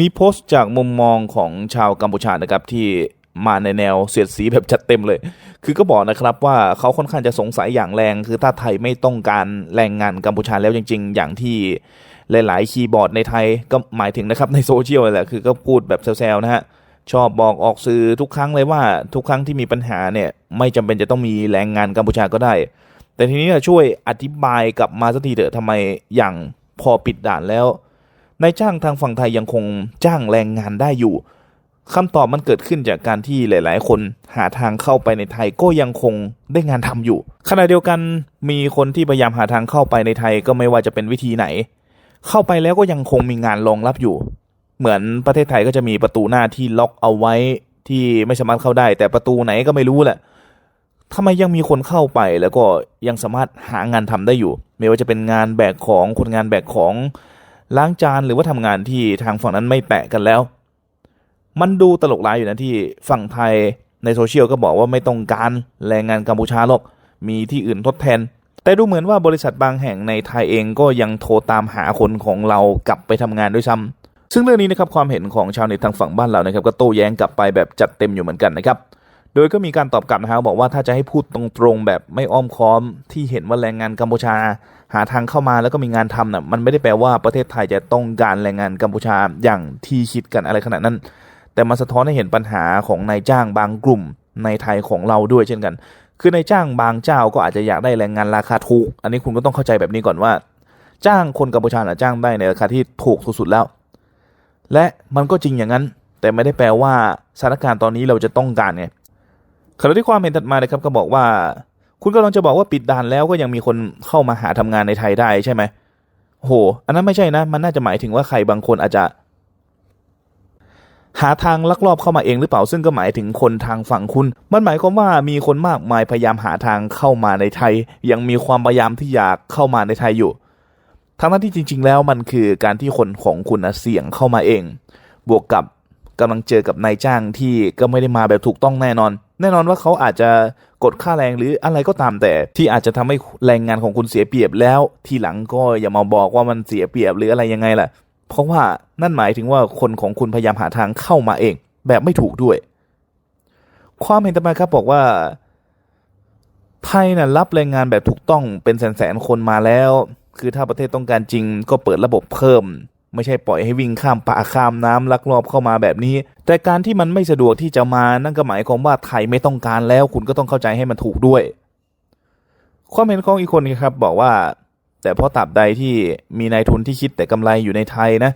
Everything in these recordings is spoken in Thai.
มีโพสต์จากมุมมองของชาวกัมพูชานะครับที่มาในแนวเสียดสีแบบจัดเต็มเลย คือก็บอกนะครับว่าเขาค่อนข้างจะสงสัยอย่างแรง คือถ้าไทยไม่ต้องการแรงงานกัมพูชาแล้วจริง ๆ อย่างที่หลาย ๆ คีย์บอร์ดในไทยก็หมายถึงนะครับในโซเชียลแหละคือก็พูดแบบแซวๆนะฮะชอบบอกออกสื่อทุกครั้งเลยว่าทุกครั้งที่มีปัญหาเนี่ยไม่จำเป็นจะต้องมีแรงงานกัมพูชาก็ได้ แต่ทีนี้ช่วยอธิบายกลับมาสักทีเถอะทำไมอย่างพอปิดด่านแล้ว นายจ้างทางฝั่งไทยยังคงจ้างแรงงานได้อยู่คำตอบมันเกิดขึ้นจากการที่หลาย ๆ คนหาทางเข้าไปในไทยก็ยังคงได้งานทำอยู่ ขณะเดียวกันมีคนที่พยายามหาทางเข้าไปในไทยก็ไม่ว่าจะเป็นวิธีไหน เข้าไปแล้วก็ยังคงมีงานรองรับอยู่ เหมือนประเทศไทยก็จะมีประตูหน้าที่ล็อกเอาไว้ที่ไม่สามารถเข้าได้ แต่ประตูไหนก็ไม่รู้แหละทำไมยังมีคนเข้าไปแล้วก็ยังสามารถหางานทำได้อยู่ ไม่ว่าจะเป็นงานแบกของคนงานแบกของ ล้างจานหรือว่าทำงานที่ทางฝั่งนั้นไม่แตะกันแล้ว มันดูตลกร้ายอยู่นะที่ฝั่งไทยในโซเชียลก็บอกว่าไม่ต้องการแรงงานกัมพูชาหรอกมีที่อื่นทดแทน แต่ดูเหมือนว่าบริษัทบางแห่งในไทยเองก็ยังโทรตามหาคนของเรากลับไปทำงานด้วยซ้ำซึ่งเรื่องนี้นะครับความเห็นของชาวเน็ตทางฝั่งบ้านเรานะครับก็โต้แย้งกลับไปแบบจัดเต็มอยู่เหมือนกันนะครับโดยก็มีการตอบกลับนะครับบอกว่าถ้าจะให้พูดตรงๆแบบไม่อ้อมค้อมที่เห็นว่าแรงงานกัมพูชา หาทางเข้ามาแล้วก็มีงานทำน่ะมันไม่ได้แปลว่าประเทศไทยจะต้องการแรงงานกัมพูชาอย่างที่คิดกันอะไรขนาดนั้น แต่มันสะท้อนให้เห็นปัญหาของนายจ้างบางกลุ่มในไทยของเราด้วยเช่นกัน คือนายจ้างบางเจ้าก็อาจจะอยากได้แรงงานราคาถูก อันนี้คุณก็ต้องเข้าใจแบบนี้ก่อนว่า จ้างคนกัมพูชาน่ะจ้างได้ในราคาที่ถูกสุดๆแล้ว และมันก็จริงอย่างนั้น แต่ไม่ได้แปลว่าสถานการณ์ตอนนี้เราจะต้องการไงขณะที่ความเห็นถัดมานะครับก็บอกว่า คุณกำลังจะบอกว่าปิดด่านแล้วก็ยังมีคนเข้ามาหาทำงานในไทยได้ใช่ไหมโห อันนั้นไม่ใช่นะ มันน่าจะหมายถึงว่าใครบางคนอาจจะ หาทางลักลอบเข้ามาเองหรือเปล่า ซึ่งก็หมายถึงคนทางฝั่งคุณ มันหมายความว่ามีคนมากมายพยายามหาทางเข้ามาในไทย ยังมีความพยายามที่อยากเข้ามาในไทยอยู่ ทั้งนั้นที่จริง ๆ แล้วมันคือการที่คนของคุณนะเสี่ยงเข้ามาเอง บวกกับกำลังเจอกับนายจ้างที่ก็ไม่ได้มาแบบถูกต้องแน่นอน แน่นอนว่าเขาอาจจะ กดค่าแรงหรืออะไรก็ตามแต่ ที่อาจจะทำให้แรงงานของคุณเสียเปรียบแล้ว ทีหลังก็อย่ามาบอกว่ามันเสียเปรียบหรืออะไรยังไงล่ะ เพราะว่านั่นหมายถึงว่าคนของคุณพยายามหาทางเข้ามาเอง แบบไม่ถูกด้วย ความเห็นต่อมาครับบอกว่าไทยน่ะรับแรงงานแบบถูกต้องเป็นแสนๆคนมาแล้ว คือถ้าประเทศต้องการจริงก็เปิดระบบเพิ่ม ไม่ใช่ปล่อยให้วิ่งข้ามป่าข้ามน้ำลักลอบเข้ามาแบบนี้ แต่การที่มันไม่สะดวกที่จะมานั่นก็หมายความว่าไทยไม่ต้องการแล้วคุณก็ต้องเข้าใจให้มันถูกด้วย ความเห็นของอีกคนครับบอกว่า แต่เพราะตราบใดที่มีนายทุนที่คิดแต่กำไรอยู่ในไทยนะ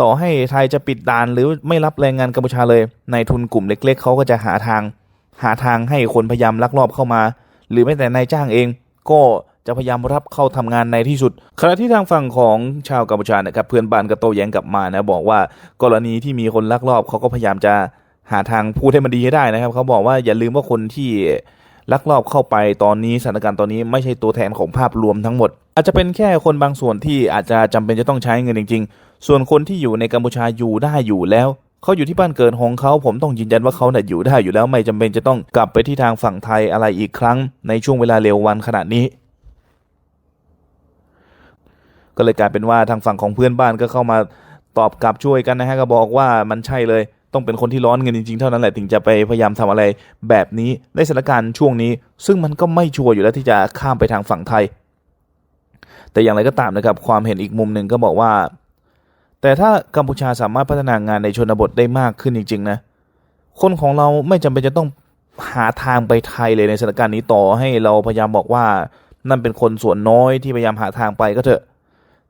ต่อให้ไทยจะปิดด่านหรือไม่รับแรงงานกัมพูชาเลยนายทุนกลุ่มเล็ก ๆเขาก็จะหาทาง หาทางให้คนพยายามลักลอบเข้ามา หรือแม้แต่นายจ้างเอง ก็ จะพยายามรับเข้าทำงานในที่สุด ขณะที่ทางฝั่งของชาวกัมพูชานะครับเพื่อนบ้านก็โต้แย้งกลับมานะบอกว่ากรณีที่มีคนลักลอบเขาก็พยายามจะหาทางพูดให้มันดีให้ได้นะครับ เขาบอกว่าอย่าลืมว่าคนที่ลักลอบเข้าไปตอนนี้สถานการณ์ตอนนี้ไม่ใช่ตัวแทนของภาพรวมทั้งหมด อาจจะเป็นแค่คนบางส่วนที่อาจจะจำเป็นจะต้องใช้เงินจริง ๆ ส่วนคนที่อยู่ในกัมพูชาอยู่ได้อยู่แล้วเขาอยู่ที่บ้านเกิดของเขาผมต้องยืนยันว่าเขาเนี่ยอยู่ได้อยู่แล้วไม่จำเป็นจะต้องกลับไปที่ทางฝั่งไทยอะไรอีกครั้ง ในช่วงเวลาเร็ววันขนาดนี้ ก็เลยกลายเป็นว่าทางฝั่งของเพื่อนบ้านก็เข้ามาตอบกลับช่วยกันนะฮะก็บอกว่ามันใช่เลยต้องเป็นคนที่ร้อนเงินจริงๆ เท่านั้นแหละถึงจะไปพยายามทำอะไรแบบนี้ในสถานการณ์ช่วงนี้ ซึ่งมันก็ไม่ชัวร์อยู่แล้วที่จะข้ามไปทางฝั่งไทย แต่อย่างไรก็ตามนะครับ ความเห็นอีกมุมหนึ่งก็บอกว่า แต่ถ้ากัมพูชาสามารถพัฒนางานในชนบทได้มากขึ้นจริง ๆ นะ คนของเราไม่จำเป็นจะต้องหาทางไปไทยเลยในสถานการณ์นี้ต่อให้เราพยายามบอกว่านั่นเป็นคนส่วนน้อยที่พยายามหาทางไปก็เถอะ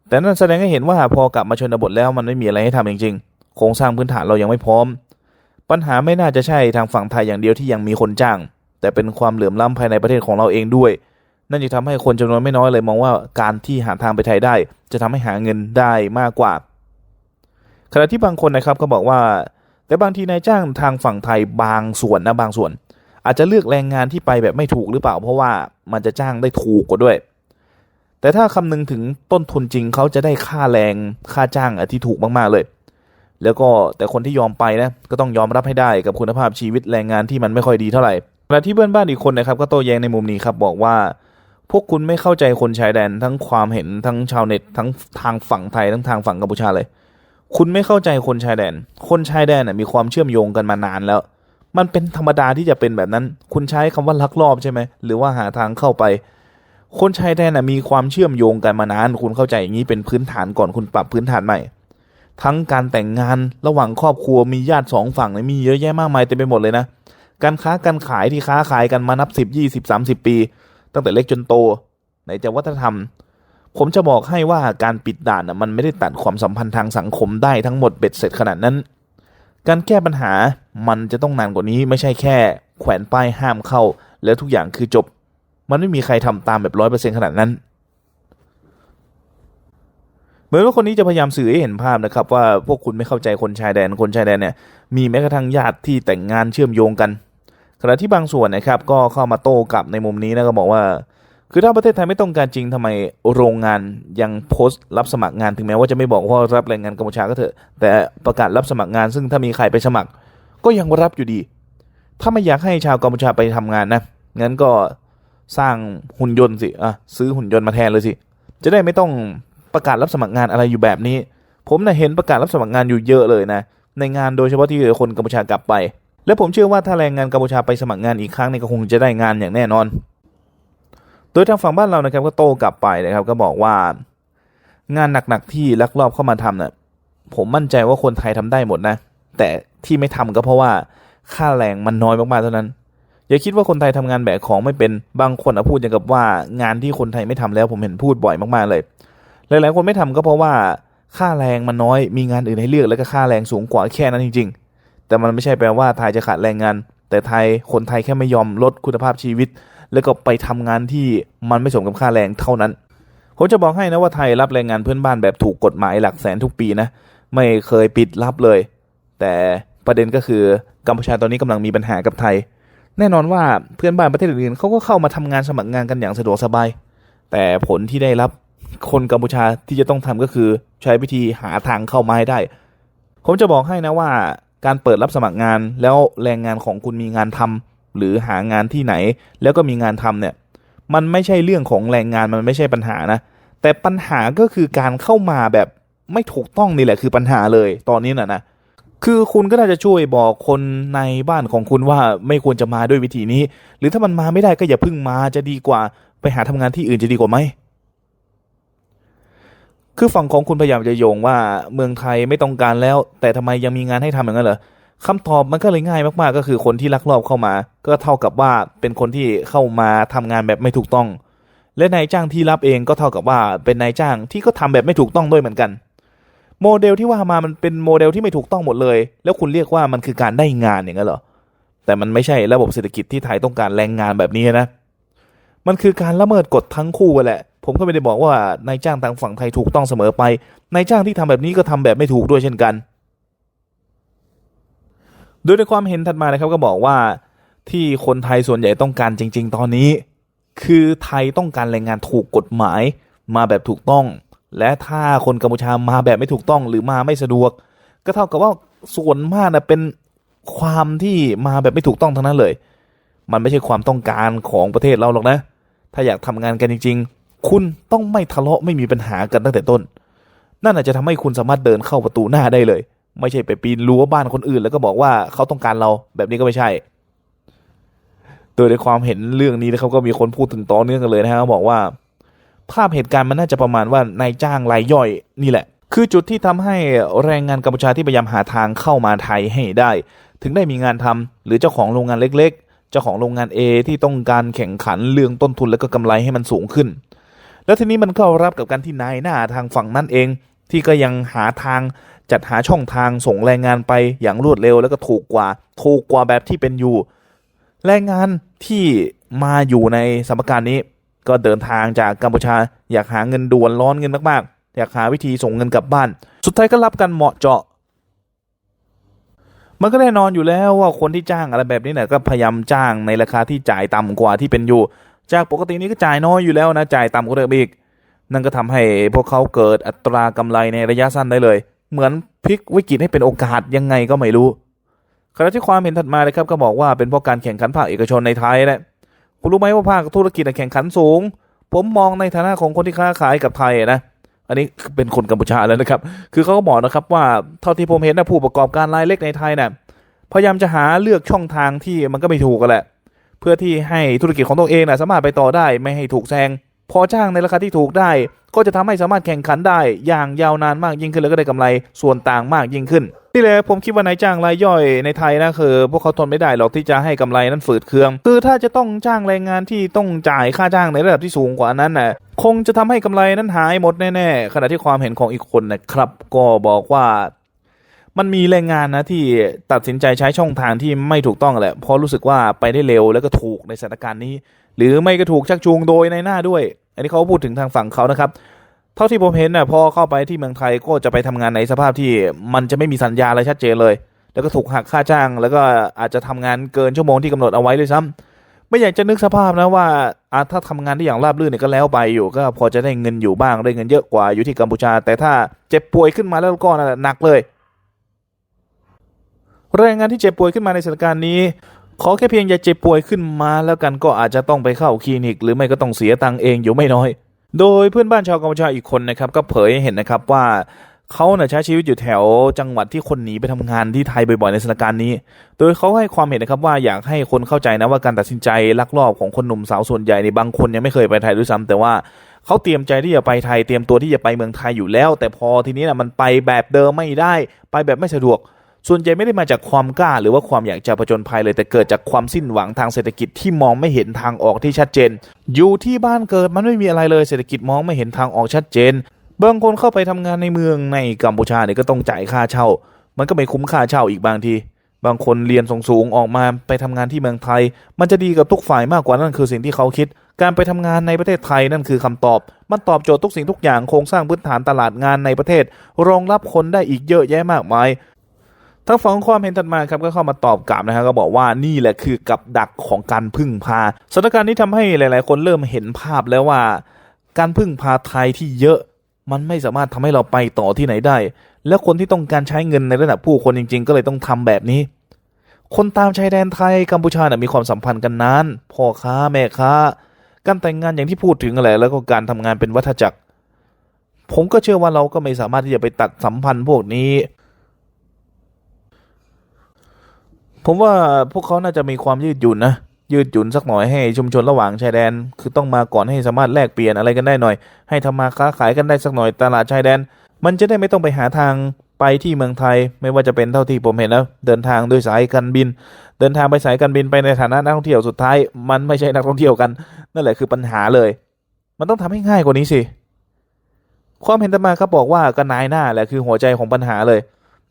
แต่นั่นแสดงให้เห็นว่าพอกลับมาชนบทแล้วมันไม่มีอะไรให้ทำจริงๆ โครงสร้างพื้นฐานเรายังไม่พร้อม ปัญหาไม่น่าจะใช่ทางฝั่งไทยอย่างเดียวที่ยังมีคนจ้าง แต่เป็นความเหลื่อมล้ำภายในประเทศของเราเองด้วย นั่นจะทำให้คนจำนวนไม่น้อยเลยมองว่าการที่หาทางไปไทยได้ จะทำให้หาเงินได้มากกว่า ขณะที่บางคนนะครับก็บอกว่า แต่บางทีนายจ้างทางฝั่งไทยบางส่วนนะบางส่วน อาจจะเลือกแรงงานที่ไปแบบไม่ถูกหรือเปล่า เพราะว่ามันจะจ้างได้ถูกกว่าด้วย แต่ถ้าคำนึงถึงต้นทุนจริงเขาจะได้ค่าแรงค่าจ้างที่ถูกมาก ๆ เลย แล้วก็แต่คนที่ยอมไปนะก็ต้องยอมรับให้ได้กับคุณภาพชีวิตแรงงานที่มันไม่ค่อยดีเท่าไหร่ขณะที่เพื่อนบ้านอีกคนนะครับก็โต้แย้งในมุมนี้ครับบอกว่า พวกคุณไม่เข้าใจคนชายแดนทั้งความเห็นทั้งชาวเน็ตทั้งทางฝั่งไทยทั้งทางฝั่งกัมพูชาเลย คุณไม่เข้าใจคนชายแดน คนชายแดนน่ะมีความเชื่อมโยงกันมานานแล้ว มันเป็นธรรมดาที่จะเป็นแบบนั้น คุณใช้คำว่าลักลอบใช่ไหมหรือว่าหาทางเข้าไป คนชายแดนนะมีความเชื่อมโยงกันมานานคุณเข้าใจอย่างนี้เป็นพื้นฐานก่อนคุณปรับพื้นฐานใหม่ ทั้งการแต่งงานระหว่างครอบครัวมีญาติสองฝั่งเนี่ยมีเยอะแยะมากมายเต็มไปหมดเลยนะ การค้าการขายที่ค้าขายกันมานับสิบยี่สิบสามสิบปี ตั้งแต่เล็กจนโตไหนจะวัฒนธรรม ผมจะบอกให้ว่าการปิดด่านนะมันไม่ได้ตัดความสัมพันธ์ทางสังคมได้ทั้งหมดเบ็ดเสร็จขนาดนั้น การแก้ปัญหามันจะต้องนานกว่านี้ไม่ใช่แค่ แขวนป้ายห้ามเข้า แล้วทุกอย่างคือจบ มันไม่มีใครทำตามแบบร้อยเปอร์เซ็นขนาดนั้น เหมือนว่าคนนี้จะพยายามสื่อให้เห็นภาพนะครับ ว่าพวกคุณไม่เข้าใจคนชายแดนคนชายแดนเนี่ยมีแม้กระทั่งญาติที่แต่งงานเชื่อมโยงกันขณะที่บางส่วนนะครับก็เข้ามาโต้กลับในมุมนี้นะก็บอกว่า คือถ้าประเทศไทยไม่ต้องการจริงทำไมโรงงานยังโพสต์รับสมัครงานถึงแม้ว่าจะไม่บอกว่ารับแรงงานกัมพูชาก็เถอะ แต่ประกาศรับสมัครงาน ซึ่งถ้ามีใครไปสมัคร ก็ยังรับอยู่ดี ถ้าไม่อยากให้ชาวกัมพูชาไปทำงานนะงั้นก็ สร้างหุ่นยนต์สิอะซื้อหุ่นยนต์มาแทนเลยสิ จะได้ไม่ต้องประกาศรับสมัครงานอะไรอยู่แบบนี้ ผมนะ่ะเห็นประกาศรับสมัครงานอยู่เยอะเลยนะ ในงานโดยเฉพาะที่คนกัมพูชากลับไป และผมเชื่อว่าถ้าแรงงานกัมพูชาไปสมัครงานอีกครั้งนี่ก็คงจะได้งานอย่างแน่นอน โดยทางฝั่งบ้านเรานะครับก็โต้กลับไปนะครับ ก็บอกว่างานหนักๆที่ลักลอบเข้ามาทำน่ะผมมั่นใจว่าคนไทยทำได้หมดนะ แต่ที่ไม่ทำก็เพราะว่าค่าแรงมันน้อยมากๆเท่านั้น อย่าคิดว่าคนไทยทำงานแบกของไม่เป็นบางคนอะพูดอย่างกับว่างานที่คนไทยไม่ทำแล้วผมเห็นพูดบ่อยมากๆเลย หลายๆคนไม่ทำก็เพราะว่าค่าแรงมันน้อยมีงานอื่นให้เลือกแล้วก็ค่าแรงสูงกว่าแค่นั้นจริง ๆ แต่มันไม่ใช่แปลว่าไทยจะขาดแรงงาน แต่ไทยคนไทยแค่ไม่ยอมลดคุณภาพชีวิต แล้วก็ไปทำงานที่มันไม่สมกับค่าแรงเท่านั้นผมจะบอกให้นะว่าไทยรับแรงงานเพื่อนบ้านแบบถูกกฎหมายหลักแสนทุกปีนะไม่เคยปิดรับเลย แต่ประเด็นก็คือกัมพูชาตอนนี้กำลังมีปัญหากับไทย แน่นอนว่าเพื่อนบ้านประเทศอื่นๆเขาก็เข้ามาทำงานสมัครงานกันอย่างสะดวกสบาย แต่ผลที่ได้รับคนกัมพูชาที่จะต้องทำก็คือใช้วิธีหาทางเข้ามาให้ได้ ผมจะบอกให้นะว่าการเปิดรับสมัครงานแล้วแรงงานของคุณมีงานทำหรือหางานที่ไหน แล้วก็มีงานทำเนี่ย มันไม่ใช่เรื่องของแรงงานมันไม่ใช่ปัญหานะ แต่ปัญหาก็คือการเข้ามาแบบไม่ถูกต้องนี่แหละคือปัญหาเลยตอนนี้น่ะนะ คือคุณก็น่าจะช่วยบอกคนในบ้านของคุณว่าไม่ควรจะมาด้วยวิธีนี้ หรือถ้ามันมาไม่ได้ก็อย่าพึ่งมาจะดีกว่า ไปหาทำงานที่อื่นจะดีกว่าไหมคือฝั่งของคุณพยายามจะโยงว่าเมืองไทยไม่ต้องการแล้ว แต่ทำไมยังมีงานให้ทำอย่างนั้นเหรอคำตอบมันก็เลยง่ายมากๆ ก็คือคนที่ลักลอบเข้ามา ก็เท่ากับว่าเป็นคนที่เข้ามาทำงานแบบไม่ถูกต้อง และนายจ้างที่รับเองก็เท่ากับว่าเป็นนายจ้างที่ก็ทำแบบไม่ถูกต้องด้วยเหมือนกัน โมเดลที่ว่ามามันเป็นโมเดลที่ไม่ถูกต้องหมดเลย แล้วคุณเรียกว่ามันคือการได้งานอย่างนั้นเหรอแต่มันไม่ใช่ระบบเศรษฐกิจที่ไทยต้องการแรงงานแบบนี้นะมันคือการละเมิดกฎทั้งคู่กันแหละ ผมก็ไม่ได้บอกว่านายจ้างทางฝั่งไทยถูกต้องเสมอไปนายจ้างที่ทำแบบนี้ก็ทำแบบไม่ถูกด้วยเช่นกัน โดยในความเห็นถัดมานะครับก็บอกว่าที่คนไทยส่วนใหญ่ต้องการจริง ๆ ตอนนี้ คือไทยต้องการแรงงานถูกกฎหมายมาแบบถูกต้อง และถ้าคนกัมพูชามาแบบไม่ถูกต้องหรือมาไม่สะดวก ก็เท่ากับว่าส่วนมากนะเป็นความที่มาแบบไม่ถูกต้องทั้งนั้นเลย มันไม่ใช่ความต้องการของประเทศเราหรอกนะ ถ้าอยากทำงานกันจริง ๆ คุณต้องไม่ทะเลาะไม่มีปัญหากันตั้งแต่ต้น นั่นอาจจะทำให้คุณสามารถเดินเข้าประตูหน้าได้เลย ไม่ใช่ไปปีนรั้วบ้านคนอื่น แล้วก็บอกว่าเขาต้องการเราแบบนี้ก็ไม่ใช่ โดยในความเห็นเรื่องนี้นะครับก็มีคนพูดถึงต่อเนื่องกันเลยนะฮะบอกว่า ภาพเหตุการณ์มันน่าจะประมาณว่านายจ้างรายย่อยนี่แหละ คือจุดที่ทำให้แรงงานกัมพูชาที่พยายามหาทางเข้ามาไทยให้ได้ ถึงได้มีงานทำหรือเจ้าของโรงงานเล็ก ๆ เจ้าของโรงงาน A ที่ต้องการแข่งขันเรื่องต้นทุนและก็กำไรให้มันสูงขึ้น แล้วทีนี้มันก็รับกับการที่นายหน้าทางฝั่งนั่นเอง ที่ก็ยังหาทางจัดหาช่องทางส่งแรงงานไปอย่างรวดเร็วแล้วก็ถูกกว่าถูกกว่าแบบที่เป็นอยู่ แรงงานที่มาอยู่ในสมการนี้ ก็เดินทางจากกัมพูชา อยากหาเงินด่วนร้อนเงินมากๆ อยากหาวิธีส่งเงินกลับบ้าน สุดท้ายก็รับกันเหมาะเจาะ มันก็แน่นอนอยู่แล้วว่าคนที่จ้างอะไรแบบนี้เนี่ยก็พยายามจ้างในราคาที่จ่ายต่ำกว่าที่เป็นอยู่ จากปกตินี้ก็จ่ายน้อยอยู่แล้วนะจ่ายต่ำกว่าเดิมอีก นั่นก็ทำให้พวกเขาเกิดอัตรากำไรในระยะสั้นได้เลย เหมือนพลิกวิกฤตให้เป็นโอกาสยังไงก็ไม่รู้ขณะที่ความเห็นถัดมาเลยครับก็บอกว่าเป็นเพราะการแข่งขันภาคเอกชนในไทยแหละ คุณรู้ไหมว่าภาคธุรกิจแข่งขันสูง ผมมองในฐานะของคนที่ค้าขายกับไทยนะอันนี้เป็นคนกัมพูชาแล้วนะครับ คือเขาก็บอกนะครับว่าเท่าที่ผมเห็นนะผู้ประกอบการรายเล็กในไทยเนี่ยพยายามจะหาเลือกช่องทางที่มันก็ไม่ถูกกันแหละ เพื่อที่ให้ธุรกิจของตัวเองนะสามารถไปต่อได้ไม่ให้ถูกแซง พอจ้างในราคาที่ถูกได้ ก็จะทำให้สามารถแข่งขันได้ อย่างยาวนานมากยิ่งขึ้นแล้วก็ได้กำไรส่วนต่างมากยิ่งขึ้นนี่แหละผมคิดว่านายจ้างรายย่อยในไทยนะคือ พวกเขาทนไม่ได้หรอกที่จะให้กำไรนั้นฝืดเคือง คือถ้าจะต้องจ้างแรงงานที่ต้องจ่ายค่าจ้างในระดับที่สูงกว่านั้นน่ะคงจะทำให้กำไรนั้นหายหมดแน่ๆขณะที่ความเห็นของอีกคนนะครับ ก็บอกว่ามันมีแรงงานนะที่ตัดสินใจใช้ช่องทางที่ไม่ถูกต้องแหละเพราะรู้สึกว่าไปได้เร็วแล้วก็ถูกในสถานการณ์นี้ หรือไม่ก็ถูกชักจูงโดยในหน้าด้วย อันนี้เขาพูดถึงทางฝั่งเขานะครับ เท่าที่ผมเห็นน่ะพอเข้าไปที่เมืองไทยก็จะไปทำงานในสภาพที่มันจะไม่มีสัญญาอะไรชัดเจนเลย แล้วก็ถูกหักค่าจ้าง แล้วก็อาจจะทำงานเกินชั่วโมงที่กำหนดเอาไว้ด้วยซ้ำไม่อยากจะนึกสภาพนะว่าอาถ้าทำงานได้อย่างราบรื่นเนี่ยก็แล้วไปอยู่ ก็พอจะได้เงินอยู่บ้างได้เงินเยอะกว่าอยู่ที่กัมพูชา แต่ถ้าเจ็บป่วยขึ้นมาแล้วก็นะหนักเลยแรงงานที่เจ็บป่วยขึ้นมาในสถานการณ์นี้ ขอแค่เพียงอย่าเจ็บป่วยขึ้นมาแล้วกันก็อาจจะต้องไปเข้าคลินิก หรือไม่ก็ต้องเสียตังค์เองอยู่ไม่น้อย โดยเพื่อนบ้านชาวกัมพูชาอีกคนนะครับก็เผยให้เห็นนะครับว่าเขาเนี่ยใช้ชีวิตอยู่แถวจังหวัดที่คนหนีไปทำงานที่ไทยบ่อยๆในสถานการณ์นี้ โดยเขาให้ความเห็นนะครับว่าอยากให้คนเข้าใจนะว่าการตัดสินใจลักลอบของคนหนุ่มสาวส่วนใหญ่ในบางคนยังไม่เคยไปไทยด้วยซ้ำแต่ว่าเขาเตรียมใจที่จะไปไทยเตรียมตัวที่จะไปเมืองไทยอยู่แล้ว แต่พอทีนี้นะมันไปแบบเดิมไม่ได้ ไปแบบไม่สะดวก ส่วนใหญ่ไม่ได้มาจากความกล้าหรือว่าความอยากจะผจญภัยเลยแต่เกิดจากความสิ้นหวังทางเศรษฐกิจที่มองไม่เห็นทางออกที่ชัดเจน อยู่ที่บ้านเกิดมันไม่มีอะไรเลยเศรษฐกิจมองไม่เห็นทางออกชัดเจนบางคนเข้าไปทำงานในเมืองในกัมพูชาเนี่ยก็ต้องจ่ายค่าเช่า มันก็ไม่คุ้มค่าเช่าอีกบางที บางคนเรียนสูงๆออกมาไปทำงานที่เมืองไทย มันจะดีกับทุกฝ่ายมากกว่านั่นคือสิ่งที่เขาคิด การไปทำงานในประเทศไทยนั่นคือคำตอบ มันตอบโจทย์ทุกสิ่งทุกอย่างโครงสร้างพื้นฐานตลาดงานในประเทศ รองรับคนได้อีกเยอะแยะมากมาย ทางฝั่งความเห็นถัดมาครับก็เข้ามาตอบกลับนะฮะก็บอกว่านี่แหละคือกับดักของการพึ่งพาสถานการณ์นี้ทำให้หลาย ๆ คนเริ่มเห็นภาพแล้วว่า การพึ่งพาไทยที่เยอะมันไม่สามารถทำให้เราไปต่อที่ไหนได้ แล้วคนที่ต้องการใช้เงินในระดับผู้คนจริง ๆ ก็เลยต้องทำแบบนี้ คนตามชายแดนไทยกัมพูชาเนี่ยมีความสัมพันธ์กันนานพ่อค้าแม่ค้า การแต่งงานอย่างที่พูดถึงอะไรแล้วก็การทำงานเป็นวัฏจักร ผมก็เชื่อว่าเราก็ไม่สามารถที่จะไปตัดสัมพันธ์พวกนี้ ผมว่าพวกเขาน่าจะมีความยืดหยุ่นนะยืดหยุ่นสักหน่อยให้ชุมชนระหว่างชายแดน คือต้องมาก่อนให้สามารถแลกเปลี่ยนอะไรกันได้หน่อย ให้ทำมาค้าขายกันได้สักหน่อยตลาดชายแดน มันจะได้ไม่ต้องไปหาทางไปที่เมืองไทย ไม่ว่าจะเป็นเท่าที่ผมเห็นแล้วเดินทางด้วยสายการบิน เดินทางไปสายการบินไปในฐานะนักท่องเที่ยวสุดท้าย มันไม่ใช่นักท่องเที่ยวกัน นั่นแหละคือปัญหาเลย มันต้องทำให้ง่ายกว่านี้สิความเห็นต่มาครับบอกว่าก็นายหน้าแหละคือหัวใจของปัญหาเลย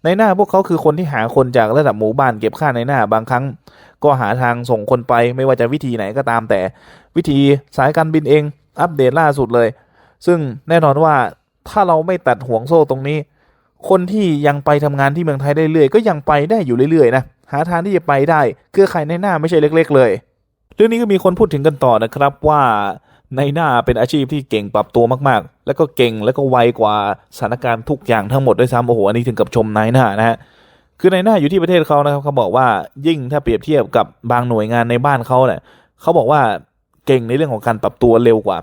ในหน้าพวกเขาคือคนที่หาคนจากระดับหมู่บ้านเก็บค่าในหน้าบางครั้ง ก็หาทางส่งคนไปไม่ว่าจะวิธีไหนก็ตามแต่ วิธีสายการบินเองอัปเดตล่าสุดเลย ซึ่งแน่นอนว่าถ้าเราไม่ตัดห่วงโซ่ตรงนี้ คนที่ยังไปทำงานที่เมืองไทยได้เรื่อยก็ยังไปได้อยู่เรื่อยๆนะหาทางที่จะไปได้เครือข่ายในหน้าไม่ใช่เล็ก ๆ เลย เรื่องนี้ก็มีคนพูดถึงกันต่อนะครับว่า ในหน้าเป็นอาชีพที่เก่งปรับตัวมากๆ แล้วก็เก่งแล้วก็ไวกว่าสถานการณ์ทุกอย่างทั้งหมดด้วยซ้ำโอ้โหอันนี้ถึงกับชมนายหน้านะฮะคือในหน้าอยู่ที่ประเทศเขานะครับเขาบอกว่ายิ่งถ้าเปรียบเทียบกับบางหน่วยงานในบ้านเขาเนี่ยเขาบอกว่าเก่งในเรื่องของการปรับตัวเร็วกว่า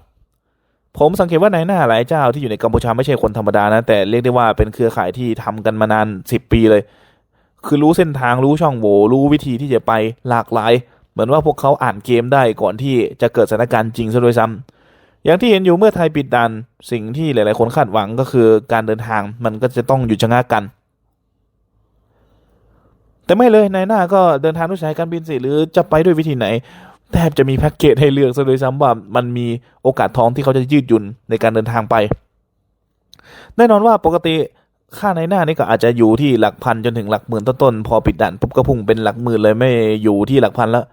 ผมสังเกตว่าในหน้าหลายเจ้าที่อยู่ในกัมพูชาไม่ใช่คนธรรมดานะแต่เรียกได้ว่าเป็นเครือข่ายที่ทำกันมานานสิบปีเลย คือรู้เส้นทางรู้ช่องโหว่รู้วิธีที่จะไปหลากหลาย มือนว่าพวกเขาอ่านเกมได้ก่อนที่จะเกิดสถานการณ์จริงซะด้วยซ้ำอย่างที่เห็นอยู่เมื่อไทยปิดดันสิ่งที่หลาย ๆ คนคาดหวังก็คือการเดินทางมันก็จะต้องหยุดชะงักกัน แต่ไม่เลยนายหน้าก็เดินทางด้วยสายการบินสิหรือจะไปด้วยวิธีไหนแทบจะมีแพ็กเกจให้เลือกซะด้วยซ้ำว่ามันมีโอกาสทองที่เขาจะยืดหยุ่นในการเดินทางไป แน่นอนว่าปกติค่าในหน้านี่ก็อาจจะอยู่ที่หลักพันจนถึงหลักหมื่นต้นๆพอปิดด่านปุ๊บก็พุ่งเป็นหลักหมื่นเลยไม่อยู่ที่หลักพันแล้ว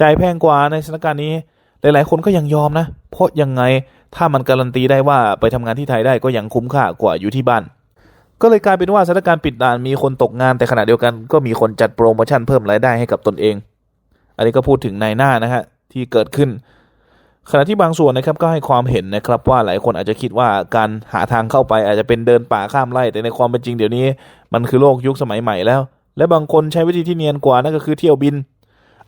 จ่ายแพงกว่าในสถานการณ์นี้ หลาย ๆ คนก็ยังยอมนะ เพราะยังไงถ้ามันการันตีได้ว่าไปทำงานที่ไทยได้ก็ยังคุ้มค่ากว่าอยู่ที่บ้าน ก็เลยกลายเป็นว่าสถานการณ์ปิดด่านมีคนตกงานแต่ขณะเดียวกันก็มีคนจัดโปรโมชั่นเพิ่มรายได้ให้กับตนเอง อันนี้ก็พูดถึงในหน้านะฮะที่เกิดขึ้น ขณะที่บางส่วนนะครับก็ให้ความเห็นนะครับว่าหลายคนอาจจะคิดว่าการหาทางเข้าไปอาจจะเป็นเดินป่าข้ามไร่แต่ในความเป็นจริงเดี๋ยวนี้ มันคือโลกยุคสมัยใหม่แล้ว และบางคนใช้วิธีที่เนียนกว่านั่นก็คือเที่ยวบิน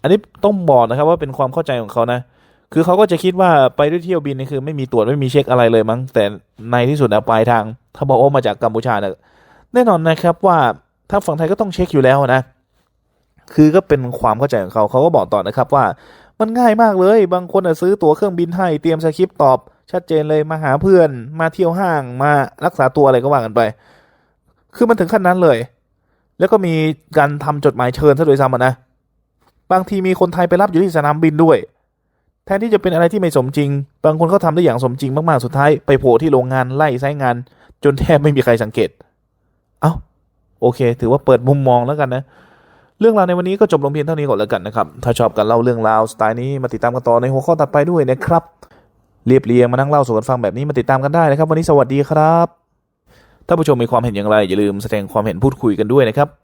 อันนี้ต้องบอกนะครับว่าเป็นความเข้าใจของเขานะ คือเขาก็จะคิดว่าไปด้วยเที่ยวบินนี่คือไม่มีตรวจไม่มีเช็คอะไรเลยมั้ง แต่ในที่สุดนะปลายทาง ถ้าบอกว่ามาจากกัมพูชาเนี่ยแน่นอนนะครับว่าถ้าฝั่งไทยก็ต้องเช็คอยู่แล้วนะ คือก็เป็นความเข้าใจของเขาเขาก็บอกต่อนะครับว่ามันง่ายมากเลย บางคนอะซื้อตั๋วเครื่องบินให้เตรียมสคริปต์ตอบชัดเจนเลยมาหาเพื่อนมาเที่ยวห้างมารักษาตัวอะไรก็ว่ากันไป คือมันถึงขั้นนั้นเลย แล้วก็มีการทำจดหมายเชิญซะโดยซ้ำนะ บางทีมีคนไทยไปรับอยู่ที่สนามบินด้วย แทนที่จะเป็นอะไรที่ไม่สมจริง บางคนเขาทำได้อย่างสมจริงมากๆ สุดท้ายไปโผล่ที่โรงงานไล่ไซต์งาน จนแทบไม่มีใครสังเกต เอ้าโอเค ถือว่าเปิดมุมมองแล้วกันนะ เรื่องราวในวันนี้ก็จบลงเพียงเท่านี้ก่อนแล้วกันนะครับ ถ้าชอบการเล่าเรื่องราวสไตล์นี้มาติดตามกันต่อในหัวข้อตัดไปด้วยนะครับ เรียบเรียงมานั่งเล่าสู่กันฟังแบบนี้มาติดตามกันได้นะครับ วันนี้สวัสดีครับ ถ้าผู้ชมมีความเห็นอย่างไรอย่าลืมแสดงความเห็นพูดคุยกันด้วยนะครับ